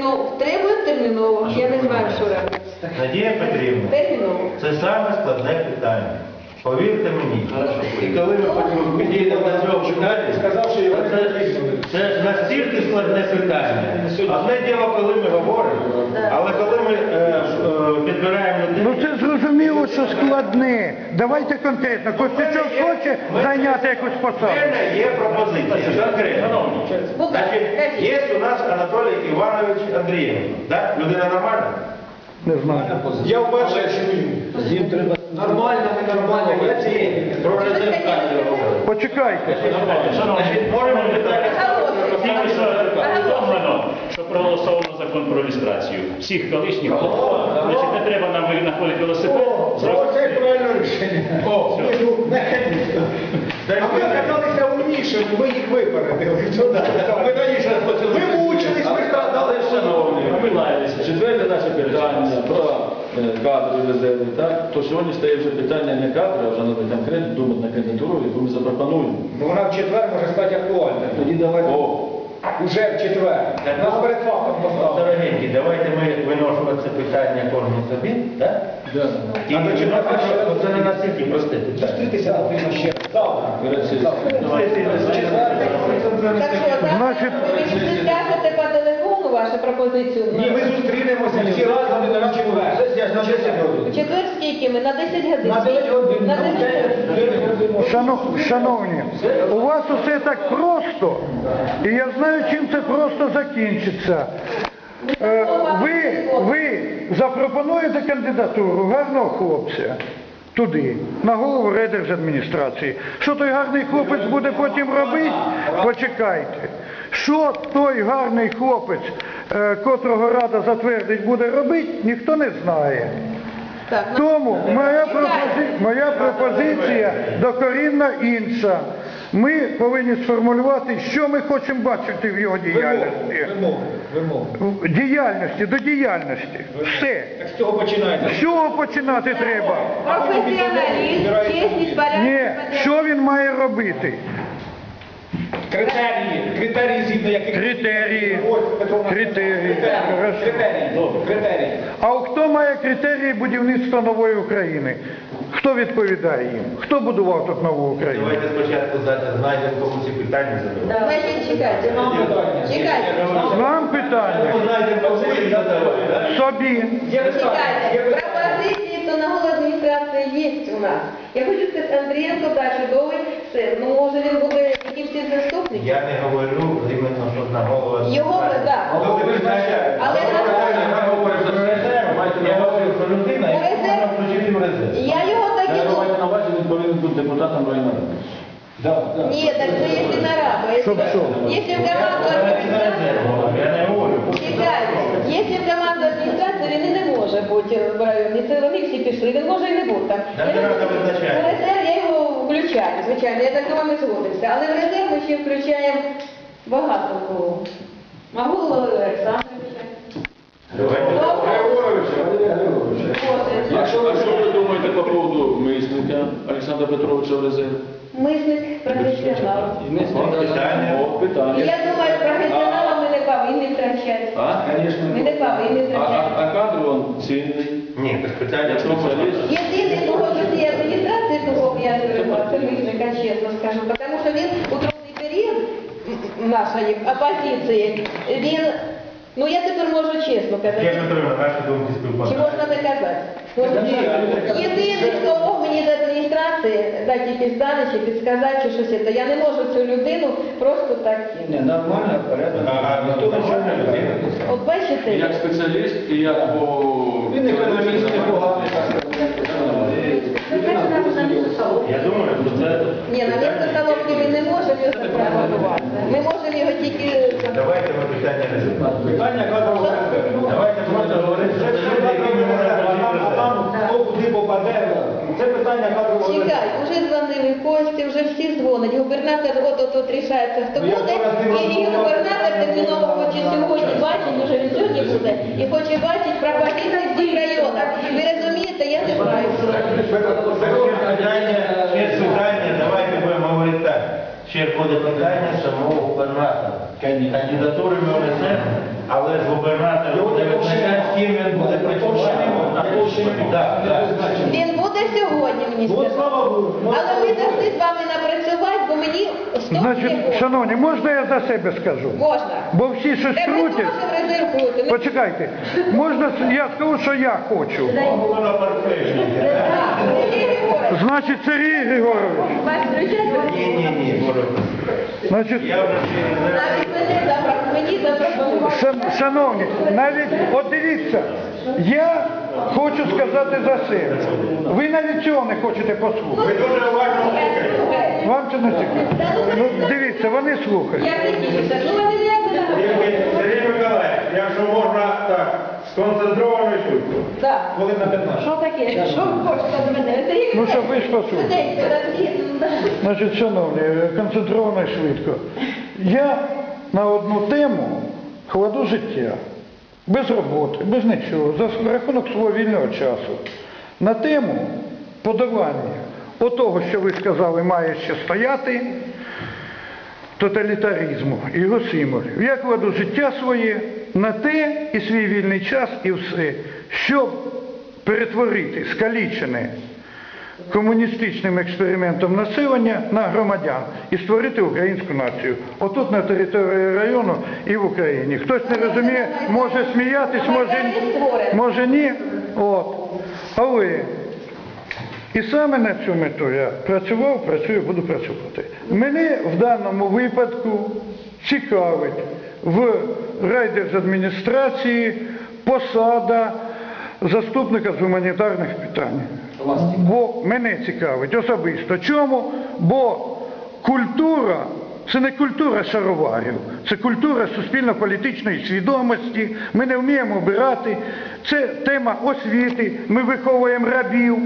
терміново, Треба терміново, я не знаю, що робити. Надія Петрівна, Терміново. це саме складне питання. Повірте мені. І коли ми потім підійдемо на цього питання, Сказав, що його це, це настільки складне питання. Одне діло, коли ми говоримо, але коли ми е, е, підбираємо Ну це зрозуміло, що складне. Давайте конкретно. Костючок хоче зайняти якусь посаду. мене є пропозиція конкретно. Значить, є у нас Анатолій Іванович Андрієв. Да? Людина нормальна? Не знаю. Я вперше чую. Їм треба нормально, ненормально. Я цієї. Про кадрів говорю. Почекайте. Значить, можемо питання. Що повідомлено, що проголосовано закон про люстрацію. Всіх колишніх значить, не треба нам знаходити велосипед. Це правильне рішення. Ми. А ви оказалися умнішими, ми їх випередили. Ви мучились, ви страдали. Шановні, поминаємося. Четверте наше питання про е, кадри резервні, так? То сьогодні стає вже питання не кадри, а вже треба конкретно думати на кандидатуру, яку ми запропонуємо. Ну, Вона в четвер може стати актуальна. Тоді давайте. Уже в четвер. Нас перед фактом поставили. Дорогенькі, давайте ми виносимо це питання кожен собі, так? да. І ми це не настільки просте питання. Зустрітися потрібно ще завтра. Значить- ви скажете вашу пропозицію? Ні, ми зустрінемося всі разом на четвер. У четвер скільки ми? На 10 годин? На 9 годин. На 10 годин. Шано- Шановні, у вас усе так просто, і я знаю, чим це просто закінчиться. Е, Ви, ви запропонуєте кандидатуру гарного хлопця туди, на голову райдержадміністрації. Що той гарний хлопець буде потім робити? Почекайте. Що той гарний хлопець, е, котрого рада затвердить, буде робити, ніхто не знає. Тому моя, пропози... моя пропозиція докорінно інша. Ми повинні сформулювати, що ми хочемо бачити в його діяльності. Вимоги, вимоги. В діяльності, до діяльності. Все. Так з цього починається. З чого починати треба? Професіоналізм, чесність, порядок. Ні, що він має робити? Критерії, критерії згідно яких... Критерії. Критерії. Хорошо. Критерії. Критерії. А хто має критерії будівництва нової України? Хто відповідає їм? Хто будував тут нову Україну? Давайте спочатку знайдемо кому ці питання задавати. Значить, чекайте. Чекайте. Нам питання. Знайдемо кому їх задавати. Собі. Є Чекайте. Пропозиції то на голову адміністрації є у нас. Я хочу сказати, Андрієнко, так, чудовий син. Ну, може він буде якимсь із заступників? Я не говорю іменно, що на голову. Його, так. Але визначає. Але питання, я говорю про резерв, я говорю про людину, яку можна включити в резерв. Я його так і Я думаю. маю на увазі, він повинен бути депутатом району. Да, да. Ні, так це якщо нараду. Якщо, Щоб що? якщо в команду адміністрації... якщо в команду адміністрації він і не може бути в районі, це вони всі пішли, він може і не бути там. Да, Я не- включаю, звичайно, я так з вами згодився. Але в резерв ми ще включаємо багато кого. Могу Олександровича. Якщо ви що ви думаєте по поводу мисника Олександра Петровича в резерв? Мисник професіонал. Питання. Я думаю, професіонала ми не повинні втрачати. А? Ми не повинні А, втрачати. а кадр він цінний. Ні, так питання спеціаліст. Єдиний погоджу кого б я це мисника, чесно скажу, тому що він у трудний період нашої опозиції, він, ну я тепер можу чесно Я казати, Петровна, наші думки чи співпадають. можна не казати? Єдиний, хто мог мені з адміністрації дати якісь дані чи підсказати, чи щось це. Я не можу цю людину просто так кинути. нормально, порядок. А, а ніхто не чорна людина. От бачите, як спеціаліст, і як по... Він економіст непоганий. Я думаю, що це... ні, на місце ми не можемо його запропонувати. Ми можемо його тільки Давайте ми питання не задавати. Питання кадрового резерву. Давайте просто говорити, що це люди, які ми А там, а там хто куди попаде, це питання кадрового резерву. Чекай, уже дзвонили Кості, вже всі дзвонять. Губернатор от от от рішається, хто буде. І, губернатор терміново хоче сьогодні бачить, уже він сьогодні буде, і хоче бачити пропозиції в цих районах. Знаю. Питання, ще питання, давайте будемо говорити так. Ще буде питання самого губернатора. Кандидатури ми внесемо, але ж губернатор буде визначати, з ким він буде працювати. Він буде сьогодні, мені сказали. Але ми завжди з вами напрацювати, мені Значить, шановні, можна я за себе скажу? Можна. Бо всі щось ми крутять. Почекайте, можна я скажу, що я хочу. Значить, Сергій Григорович. Ні, ні, ні, значить, Шановні, навіть от дивіться, я хочу сказати за себе. Ви навіть цього не хочете послухати. Ви дуже уважно слухаєте. Вам це не цікаво. Ну, дивіться, вони слухають. Я не тішуся. Ну, Сергій Сергій Миколаївич, якщо можна так, сконцентровано швидко. Так. Хвилин на 15. Що таке? Що ви хочете від мене? Сергій Ну, щоб ви ж послухали. Ну. Значить, шановні, концентровано і швидко. Я на одну тему кладу життя. Без роботи, без нічого, за рахунок свого вільного часу. На тему подавання отого, що ви сказали, має ще стояти, тоталітаризму і його символів. Я кладу життя своє на те і свій вільний час, і все, щоб перетворити скалічене комуністичним експериментом населення на громадян і створити українську націю. Отут на території району і в Україні. Хтось не розуміє, може сміятись, може, може ні. От. Але і саме на цю мету я працював, працюю, буду працювати. Мене в даному випадку цікавить в райдержадміністрації посада заступника з гуманітарних питань. Бо мене цікавить особисто. Чому? Бо культура це не культура шароварів, це культура суспільно-політичної свідомості. Ми не вміємо обирати. Це тема освіти. Ми виховуємо рабів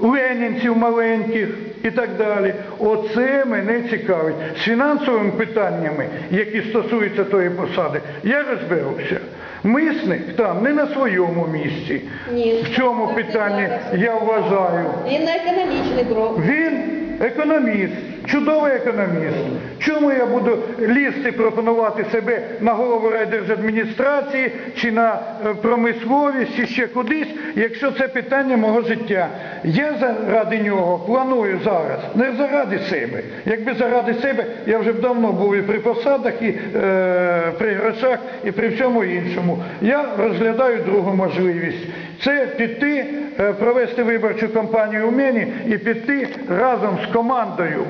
ленінців маленьких і так далі. Оце мене цікавить. З фінансовими питаннями, які стосуються тої посади, я розберуся. Мисник там не на своєму місці. Ні. В цьому питанні я вважаю. Він на економічний крок. Він економіст, чудовий економіст. Чому я буду лізти пропонувати себе на голову райдержадміністрації чи на е, промисловість, чи ще кудись, якщо це питання мого життя? Я заради нього планую зараз, не заради себе. Якби заради себе, я вже б давно був і при посадах, і е, при грошах, і при всьому іншому. Я розглядаю другу можливість. Це піти, е, провести виборчу кампанію у мені і піти разом з командою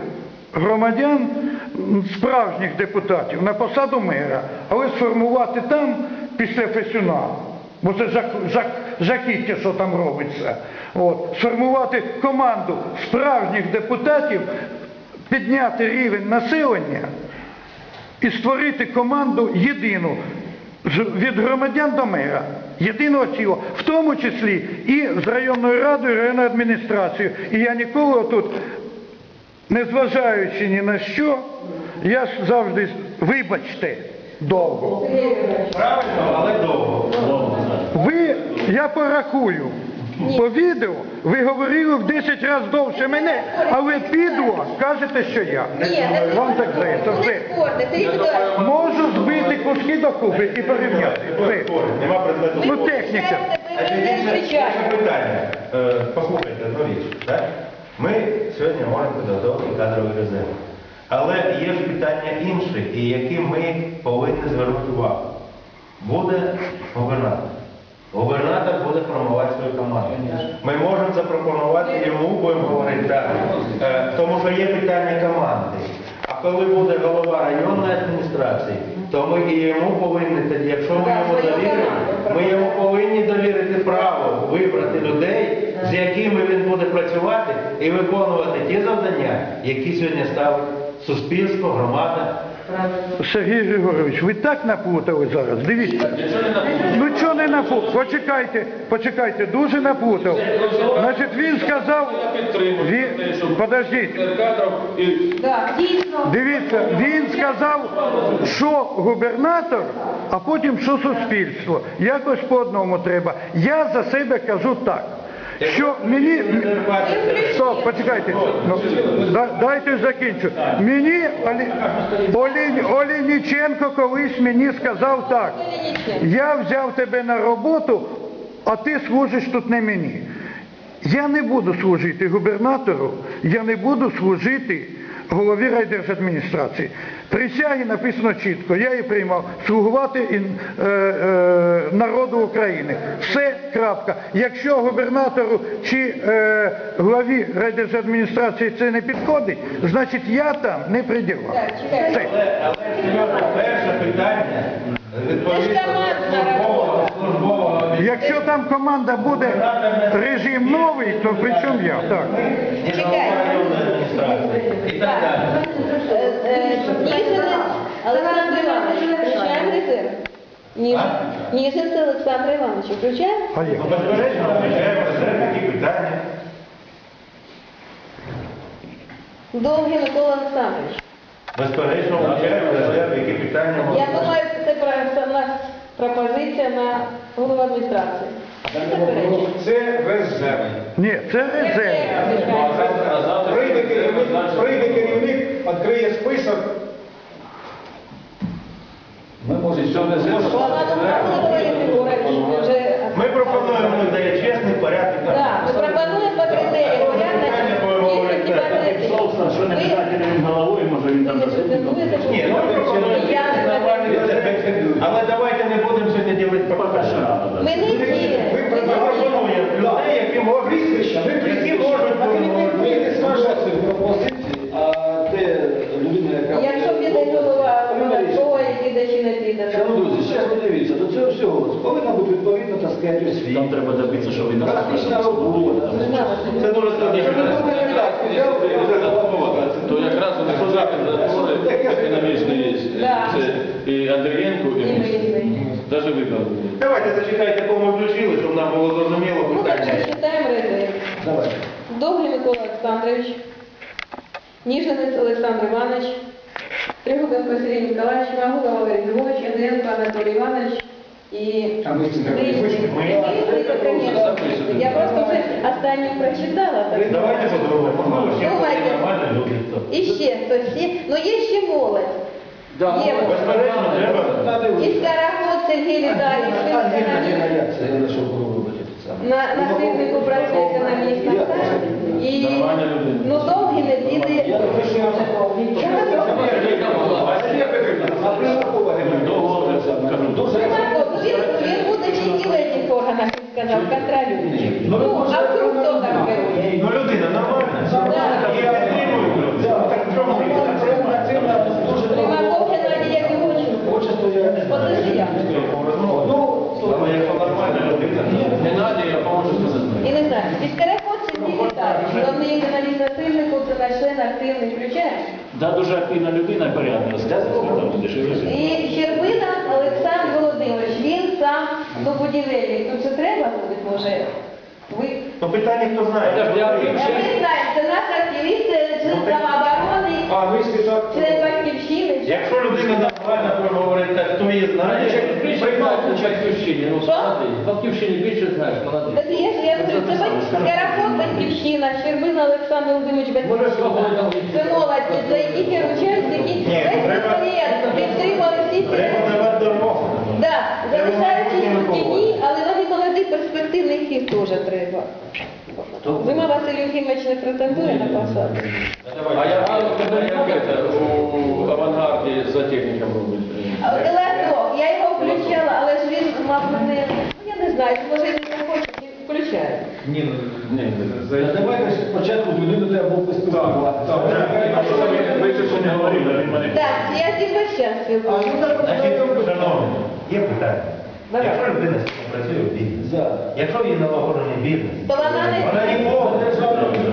громадян, справжніх депутатів, на посаду мера, але сформувати там після Фесюна. Бо це жакіття, що там робиться. От, сформувати команду справжніх депутатів, підняти рівень населення і створити команду єдину від громадян до мера. Єдиного цілого, в тому числі і з районною радою, і районною адміністрацією. І я ніколи тут, незважаючи ні на що, я ж завжди, вибачте, довго. Правильно, але довго. Ви, я порахую, по відео ви говорили в 10 разів довше мене, але підло кажете, що я. Вам так здається, все. Можу збити куски докупи і порівняти. Все. Ну, техніка. питання. Е, Послухайте одну річ. Так? Ми сьогодні про додатковий кадровий резерв. Але є ж питання інше, і які ми повинні звернути увагу. Буде губернатор. Губернатор буде формувати свою команду. Ми можемо запропонувати йому, будемо говорити так, е, тому що є питання команди. А коли буде голова районної адміністрації, то ми і йому повинні тоді, якщо ми йому довіримо, ми йому повинні довірити право вибрати людей, з якими він буде працювати і виконувати ті завдання, які сьогодні ставить суспільство, громада. Сергій Григорович, ви так наплутали зараз. Дивіться. Ну чого не наплутав? Почекайте, почекайте, дуже наплутав. Значить, він сказав. Він... Подождіть. Так, дійсно. Дивіться, він сказав, що губернатор, а потім що суспільство. Якось по одному треба. Я за себе кажу так, що мені... Стоп, почекайте. Ну, да- дайте закінчу. Мені Олі... Олі... Олініченко колись мені сказав так. Я взяв тебе на роботу, а ти служиш тут не мені. Я не буду служити губернатору, я не буду служити голові райдержадміністрації. Присяги написано чітко, я її приймав слугувати ін- е, е, народу України. Все, крапка. Якщо губернатору чи е, главі райдержадміністрації це не підходить, значить я там не приділа. Це перше питання службового, службового Якщо там команда буде режим новий, то при чому я? Так. і так далі. Олександр Іванович, включаємо резерв. Ніжин Ніжин Олександр Іванович, включаємо? Безперечно, які питання. Довгий Микола Олександрович. Безперечно, включаємо резерв, які питання. Я думаю, це в нас пропозиція на голову адміністрації. Це резерв. Ні, це. А Прийде керівник, прийде керівник, відкриє список. Ми може що не. Ми пропонуємо людей чесний порядок. Так, ми пропонуємо по критеріям порядок дійсності Словно, що не обов'язково він головою, може він там заступником. Ні, ну ми пропонуємо Я не нормальний резерв. Але давайте не будемо сьогодні ділити по Поки що питанням. рано, Ми да. не ті. Ви Ми пропонуємо людей, які можуть, Прізвища, ви які прізвища. можуть А керівник допомогти. вийде, скаже, пропозиції, а де людина, яка... Якщо піде голова податкової, піде чи не піде. Шановні друзі, зараз подивіться, до цього всього повинна бути відповідна, так сказати, Там освіта. треба добитися, щоб він Практична робота. Це дуже складніше. То якраз вони позаки затвори економічні є. Це і Андрієнко, і. Навіть виконали. Давайте зачекайте, кого ми включили, щоб нам було зрозуміло Ну, так читаємо резерв. Давайте. Довгий Микола Олександрович, Ніжнець Олександр Іванович, Тригубенко Сергій Миколаївич, Магула Валерій Львович, Андрієнко Анатолій Іванович і... А ми. Конечно. Я просто вже останню прочитала. Так. Давайте по-другому. Ну, всі Думайте. І ще хтось, всі, ну є ще молодь. Є. Безперечно, треба. І Скороход Сергій Віталійович, економіст. Це я знайшов на, на сирнику працює на сайті. І ну довгі неділі. Він, буде в цих органах, він сказав, контролюючи. Ну, а вдруг хто там керує? Ну, людина нормальна. Є підтримують люди. Так в чому різниця? Примаков Геннадій Якимович. Подожди я. Але якщо нормальна людина, Геннадій, я поможу сказати. І не знаю, Іскареход Сергій Віталійович, головний економіст на сильнику, це наш член активний, включає. Да, дуже активна людина, порядна. І Щербина Олександр Володимирович, він сам до будівельник. Тут це треба буде, може? Ви ну питання хто знає. Я- не знаю, це наш активіст, це член самооборони, А ви спішок. член батьківщини. Якщо людина нормально проговорить, так хто її знає, Приймайте ну молодий. Батьківщині більше знаєш, молодий. Так є ж, я говорю, це Скараход батьківщина, Щербина Олександр Володимирович батьківщина. Це молодь, за які весь підприємство, підтримали всі ці треба давати дорогу. Да, залишаючись у тіні, але навіть молодих перспективних їх теж треба. Зима Василь Євгенович не претендує на посаду. А я у авангарді за техніком робить? От я його включала, але ж він, мабуть, не, ну я не знаю, може він не хоче, не включає. Ні, Ні, Давайте спочатку з людиною треба було поспілкуватися. Ви це ще не говорили, він мене... Так, я час спілкуюся. Значить, шановні, є питання. Якщо людина працює в бізнесі, якщо в її налагоджений бізнес, То вона не- вона ніколи,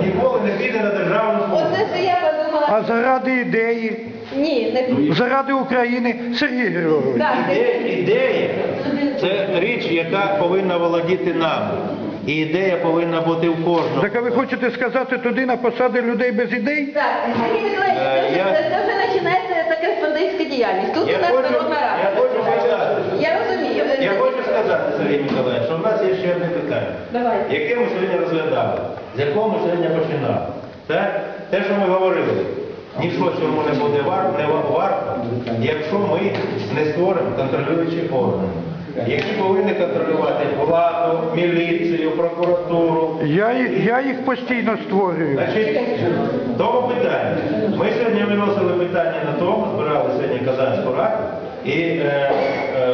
ніколи не піде на державну службу. Оце що я подумала. А заради ідеї, Ні, не заради України, Сергій Григорович. так. Ідея, ідея це річ, яка повинна володіти нами. І ідея повинна бути в кожному. Так а ви хочете сказати туди на посади людей без ідей? Так, Сергій Миколаївич, Е, це, я- вже- це вже починається та кореспондентська діяльність. Тут Я у нас хочу, народна я рада. хочу Я хочу сказати, Сергій Миколаївич, що в нас є ще одне питання. Давайте. Яке ми сьогодні розглядали, з якого ми сьогодні починали. Так? Те, що ми говорили, ніщо цьому не буде варто, не варто, якщо ми не створимо контролюючі органи, які повинні контролювати владу, міліцію, прокуратуру. Я, їх- я їх постійно створюю. Значить, того питання. Ми сьогодні виносили питання на тому, збирали сьогодні Казанську раду і е, е,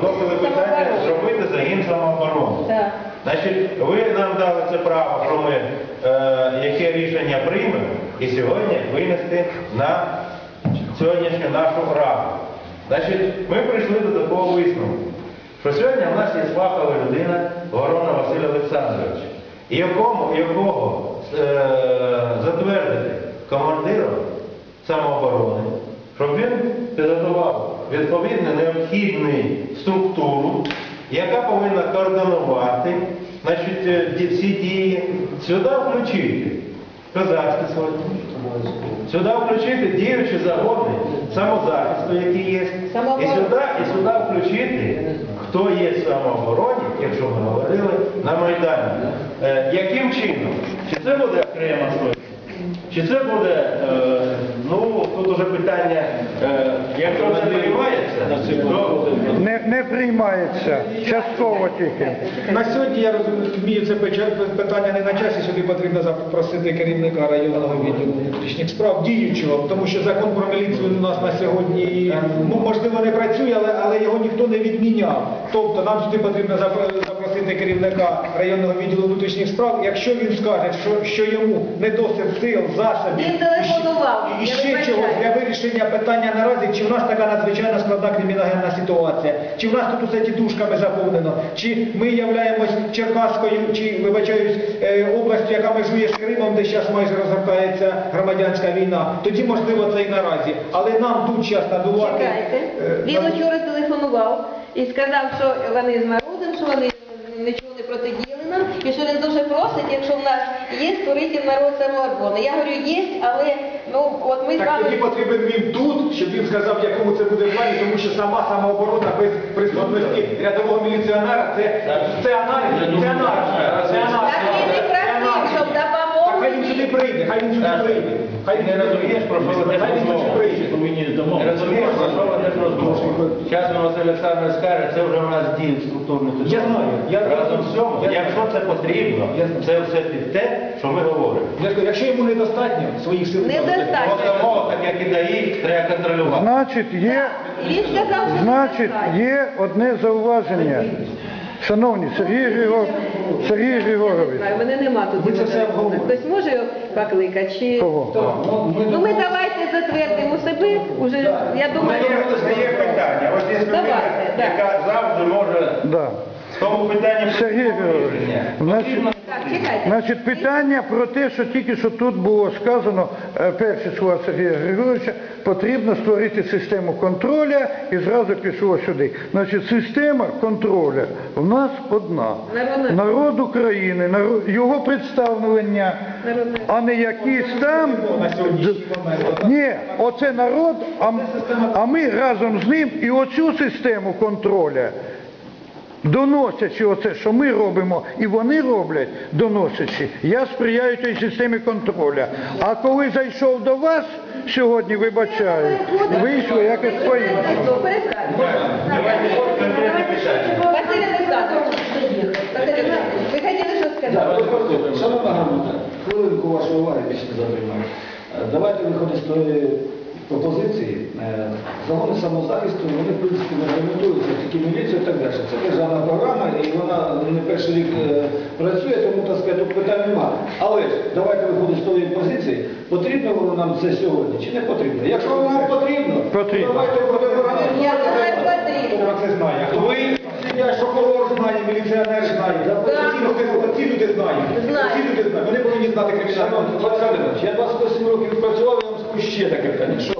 вносили питання зробити загін самооборони. Так. Значить, ви нам дали це право, що ми е, яке рішення приймемо і сьогодні винести на сьогоднішню нашу раду. Значить, ми прийшли до такого висновку, що сьогодні в нас є фахова людина Ворона Василь Олександрович, якому, якого е, затвердити командиром самооборони, відповідну необхідну структуру, яка повинна координувати значить, е, всі дії, сюди включити козацькі сотні, сюди включити діючі загони самозахисту, які є, і сюди, і сюди включити, хто є в самообороні, якщо ми говорили, на Майдані. Е, яким чином? Чи це буде окрема сотня? Чи це буде, е, ну, тут уже питання, е, якщо це приймається, то Не, не приймається, частково тільки. На сьогодні я розумію, це питання не на часі, сюди потрібно запросити керівника районного відділу внутрішніх справ діючого, тому що закон про міліцію у нас на сьогодні ну, можливо не працює, але, але його ніхто не відміняв. Тобто нам сюди потрібно запро- запросити керівника районного відділу внутрішніх справ, якщо він скаже, що, що йому не досить сил, засобів Він телефонував, і я ще вибачаю. чогось для вирішення питання наразі, чи в нас така надзвичайно складна криміногенна ситуація, чи в нас тут усе тітушками заповнено, чи ми являємось Черкаською, чи, вибачаюсь, е, областю, яка межує з Кримом, де зараз майже розгортається громадянська війна, тоді можливо це і наразі. Але нам тут час надувати. Чекайте. е, Він вчора телефонував і сказав, що вони з народом, що вони нічого не протидіяли нам, і що він дуже якщо в нас є створити народ самооборони. Я говорю, є, але ну от ми з Так тоді вами. потрібен він тут, щоб він сказав, в якому це буде плані, тому що сама самооборона без присутності рядового міліціонера це, це аналіз, це анархія. це анархія. Так і Це просив, аналіз. щоб Так хай він сюди прийде, хай він сюди прийде. Хай не розумієш, про що ви Хай він сюди розмовляєте. прийде. Не розумієш, про що вони розмовляють? Зараз Василь Олександрович скаже, це вже в нас діють структурні Я знаю, я- разом з цьому, я- якщо це потрібно, Я- це все під те, що ми говоримо. Я скажу, якщо йому недостатньо своїх сил, Недостатньо. Просто мова, так як і даї, треба контролювати. Значить, є, Він сказав, що значить, є одне зауваження. Шановні Сергій Григор, Сергій Григорович, Так, мене нема тут. Ми це все обговоримо. Хтось може його покликати? Чи... Кого? Ну ми давайте затвердимо себе, уже, я У думаю, мене є питання. Ось є людина, Давайте, да. яка завжди може да. в тому питанні Сергій Григорович, значить, так, чекайте. Значить, питання про те, що тільки що тут було сказано, е, перші слова Сергія Григоровича, потрібно створити систему контроля і зразу пішло сюди. Значить, система контроля в нас одна. Народна. Народ України, народ, його представлення, Народна. а не якісь там. на сьогоднішній момент. Ні, оце народ, а, м- а ми разом з ним і оцю систему контроля. Доносячи оце, що ми робимо, і вони роблять, доносячи, я сприяю тій системі контроля. А коли зайшов до вас сьогодні, вибачаю, вийшло якось по-іншому. Ви хотіли що сказати? Шановна громада, хвилинку вашої уваги більше не затримаю. Давайте виходити з тої пропозиції. Е, Загони самозахисту, вони в принципі не регламентуються, тільки міліцію і так далі. Це державна програма і вона не перший рік е, працює, тому так сказати, тут питань немає. Але ж давайте виходити з тої позиції, потрібно воно нам це сьогодні чи не потрібно. Якщо воно нам потрібно, Потрібно. то давайте будемо Я думаю, потрібно. Про це знає. Хто ви сидять, прокурор знає, міліціонер знає. Ці люди, знають. Ці люди знають. Вони повинні знати кримінальну. Олександр Іванович, я 28 років працював, я ще таке питання, що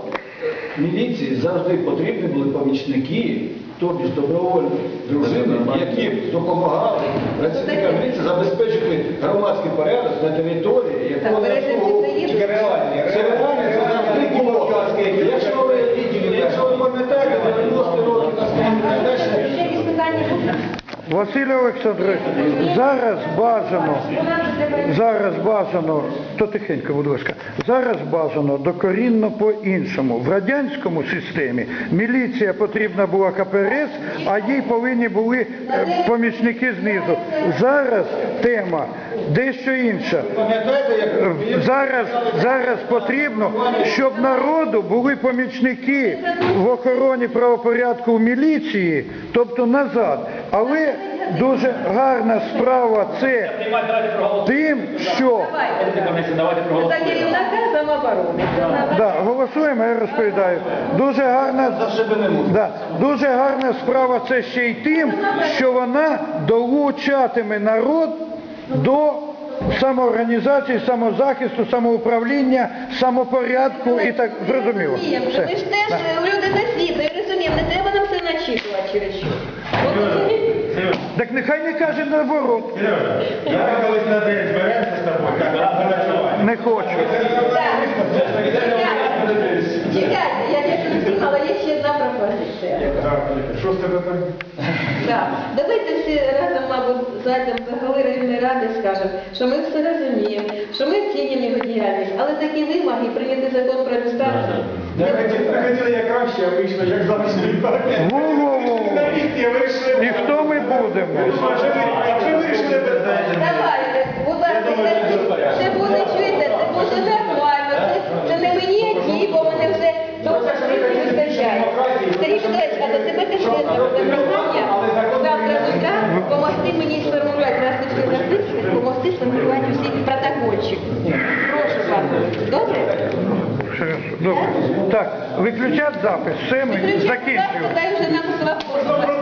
міліції завжди потрібні були помічники, тобі ж добровольні дружини, які допомагали. Працівникам міліції забезпечити громадський порядок на території, яку Так, вони є? Це реально, це завжди було. Якщо ви, пам'ятаєте, ви пам'ятаєте, 90 років на і так далі, Ще якісь питання? Василь Олександрович, зараз бажано, зараз бажано, то тихенько, будь ласка, зараз бажано докорінно по-іншому. В радянському системі міліція потрібна була КПРС, а їй повинні були е, помічники знизу. Зараз тема дещо як Е, Зараз, зараз потрібно, щоб народу були помічники в охороні правопорядку в міліції, тобто назад. Але дуже гарна справа це тим, що да, голосуємо, я розповідаю. Дуже гарна, да, дуже гарна справа це ще й тим, що вона долучатиме народ до самоорганізації, самозахисту, самоуправління, самопорядку і так зрозуміло. Все. Ми ж теж е, люди засвітли, розуміємо, не треба нам все начитувати через що. Так нехай не каже наоборот. Сережа, давай колись на день зберемося з тобою, як гаражування. Не хочу. Чекайте, я встигала, є ще одна пропозиція. шосте питання. Так. Давайте всі разом, мабуть, зайдемо до голови районної ради, скажемо, що ми все розуміємо, що ми оцінюємо його діяльність, але такі вимоги прийняти закон про люстрацію. Я хотів, ми хотіли як краще, а вийшло як завжди. Во-во-во. Вийшли. І хто ми будемо? А. Давайте, будь ласка, це, буде, чуєте, це буде нормально, це, це не мені, а Сергій Петрович, а до тебе теж є прохання завтра з утра помогти мені сформулювати, раз ти записуєш, помогти сформулювати усі протокольчик. Прошу вас. Добре? Добре. Так, виключать запис. Все, ми ласка, закінчуємо. дай